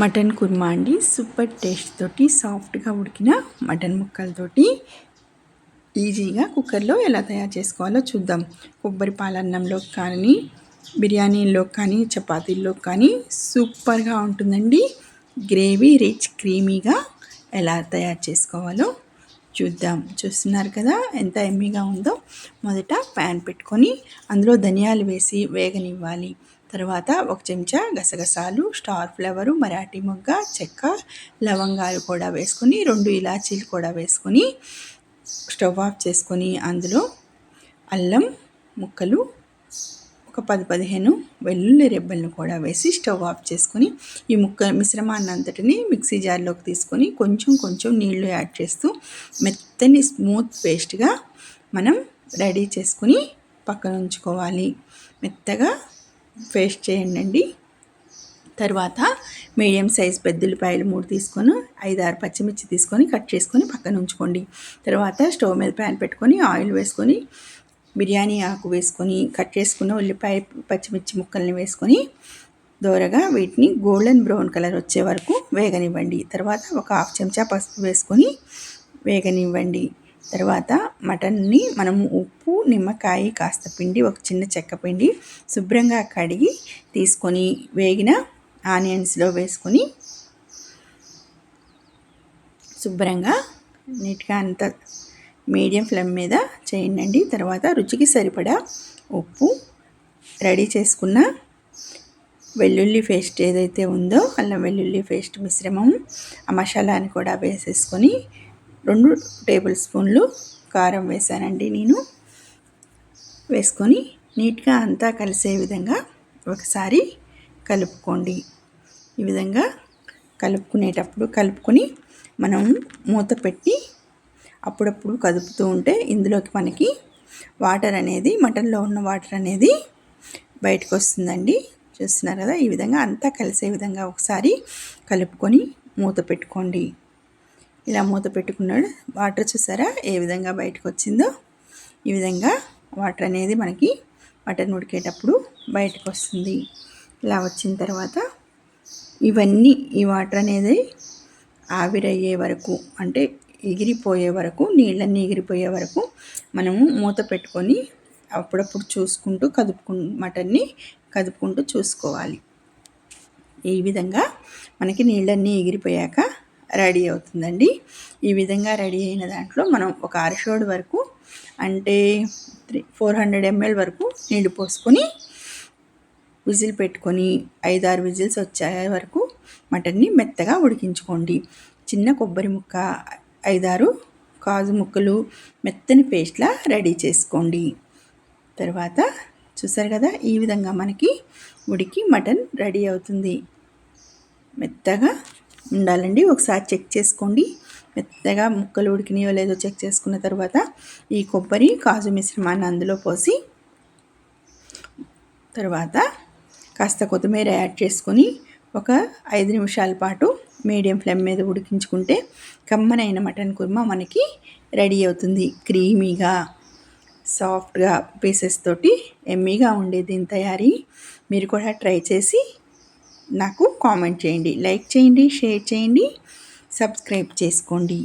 Mutton kurma అండి. Super taste తోటి సాఫ్ట్గా ఉడికిన మటన్ ముక్కలతోటి ఈజీగా కుక్కర్లో ఎలా తయారు చేసుకోవాలో చూద్దాం. కొబ్బరి పాలన్నంలో కానీ బిర్యానీలో కానీ చపాతీల్లో కానీ సూపర్గా ఉంటుందండి. గ్రేవీ రిచ్ క్రీమీగా ఎలా తయారు చేసుకోవాలో చూద్దాం. చూస్తున్నారు కదా ఎంత ఎమ్మీగా ఉందో. మొదట ప్యాన్ పెట్టుకొని అందులో ధనియాలు వేసి వేగనివ్వాలి. తర్వాత ఒక చెంచా గసగసాలు స్టార్ ఫ్లవరు మరాఠీ మొగ్గ చెక్క లవంగాలు కూడా వేసుకొని రెండు ఇలాచీలు కూడా వేసుకొని స్టవ్ ఆఫ్ చేసుకొని అందులో అల్లం ముక్కలు ఒక పది పదిహేను వెల్లుల్లి రెబ్బలను కూడా వేసి స్టవ్ ఆఫ్ చేసుకొని ఈ ముక్క మిశ్రమాన్ని అంతటిని మిక్సీ జార్లోకి తీసుకొని కొంచెం కొంచెం నీళ్ళు యాడ్ చేస్తూ మెత్తని స్మూత్ పేస్ట్గా మనం రెడీ చేసుకుని పక్కన ఉంచుకోవాలి. మెత్తగా పేస్ట్ చేయండి తర్వాత మీడియం సైజ్ పెద్దలపాయలు మూడు తీసుకొని ఐదు ఆరు పచ్చిమిర్చి తీసుకొని కట్ చేసుకొని పక్కన ఉంచుకోండి. తర్వాత స్టవ్ మీద ప్యాన్ పెట్టుకొని ఆయిల్ వేసుకొని బిర్యానీ ఆకు వేసుకొని కట్ చేసుకున్న ఉల్లిపాయ పచ్చిమిర్చి ముక్కల్ని వేసుకొని దోరగా వీటిని గోల్డెన్ బ్రౌన్ కలర్ వచ్చే వరకు వేగనివ్వండి. తర్వాత ఒక హాఫ్ చెంచా పసుపు వేసుకొని వేగనివ్వండి. తర్వాత మటన్ని మనము ఉప్పు నిమ్మకాయ కాస్త పిండి ఒక చిన్న చెక్క పిండి శుభ్రంగా కడిగి తీసుకొని వేగిన ఆనియన్స్లో వేసుకొని శుభ్రంగా నీట్గా అంత మీడియం ఫ్లేమ్ మీద చేయండి తర్వాత రుచికి సరిపడా ఉప్పు రెడీ చేసుకున్న వెల్లుల్లి పేస్ట్ ఏదైతే ఉందో అల్లం వెల్లుల్లి పేస్ట్ మిశ్రమం ఆ మసాలాని కూడా వేసేసుకొని రెండు టేబుల్ స్పూన్లు కారం వేసానండి నేను. వేసుకొని నీట్గా అంతా కలిసే విధంగా ఒకసారి కలుపుకోండి. ఈ విధంగా కలుపుకునేటప్పుడు కలుపుకొని మనం మూత పెట్టి అప్పుడప్పుడు కదుపుతూ ఉంటే ఇందులోకి మనకి వాటర్ అనేది మటన్లో ఉన్న వాటర్ అనేది బయటకు వస్తుందండి. చూస్తున్నారు కదా ఈ విధంగా అంతా కలిసే విధంగా ఒకసారి కలుపుకొని మూత పెట్టుకోండి. ఇలా మూత పెట్టుకున్నాడు. వాటర్ చూసారా? ఏ విధంగా బయటకు వచ్చిందో ఈ విధంగా వాటర్ అనేది మనకి మటన్ ఉడికేటప్పుడు బయటకు వస్తుంది ఇలా వచ్చిన తర్వాత ఇవన్నీ ఈ వాటర్ అనేది ఆవిరయ్యే వరకు అంటే ఎగిరిపోయే వరకు నీళ్ళన్నీ ఎగిరిపోయే వరకు మనము మూత పెట్టుకొని అప్పుడప్పుడు చూసుకుంటూ కదుపుకు మటన్ని కదుపుకుంటూ చూసుకోవాలి. ఈ విధంగా మనకి నీళ్ళన్నీ ఎగిరిపోయాక రెడీ అవుతుందండి. ఈ విధంగా రెడీ అయిన దాంట్లో మనం ఒక అరషోడ్ వరకు అంటే త్రీ ఫోర్ హండ్రెడ్ ఎంఎల్ వరకు నీళ్ళు పోసుకొని విజిల్ పెట్టుకొని ఐదారు విజిల్స్ వచ్చే వరకు మటన్ని మెత్తగా ఉడికించుకోండి. చిన్న కొబ్బరి ముక్క ఐదారు కాజు ముక్కలు మెత్తని పేస్ట్లా రెడీ చేసుకోండి. తర్వాత చూసారు కదా ఈ విధంగా మనకి ఉడికి మటన్ రెడీ అవుతుంది. మెత్తగా ఉండాలండి. ఒకసారి చెక్ చేసుకోండి. మెత్తగా ముక్కలు ఉడికినాయో లేదో చెక్ చేసుకున్న తర్వాత ఈ కొబ్బరి కాజు మిశ్రమాన్ని అందులో పోసి తర్వాత కాస్త కొత్తిమీర యాడ్ చేసుకొని ఒక ఐదు నిమిషాల పాటు మీడియం ఫ్లేమ్ మీద ఉడికించుకుంటే కమ్మనైన మటన్ కుర్మా మనకి రెడీ అవుతుంది. క్రీమీగా సాఫ్ట్గా పీసెస్ తోటి ఎమ్మీగా ఉండే దీని తయారీ మీరు కూడా ట్రై చేసి నాకు కామెంట్ చేయండి లైక్ చేయండి షేర్ చేయండి సబ్స్క్రైబ్ చేసుకోండి.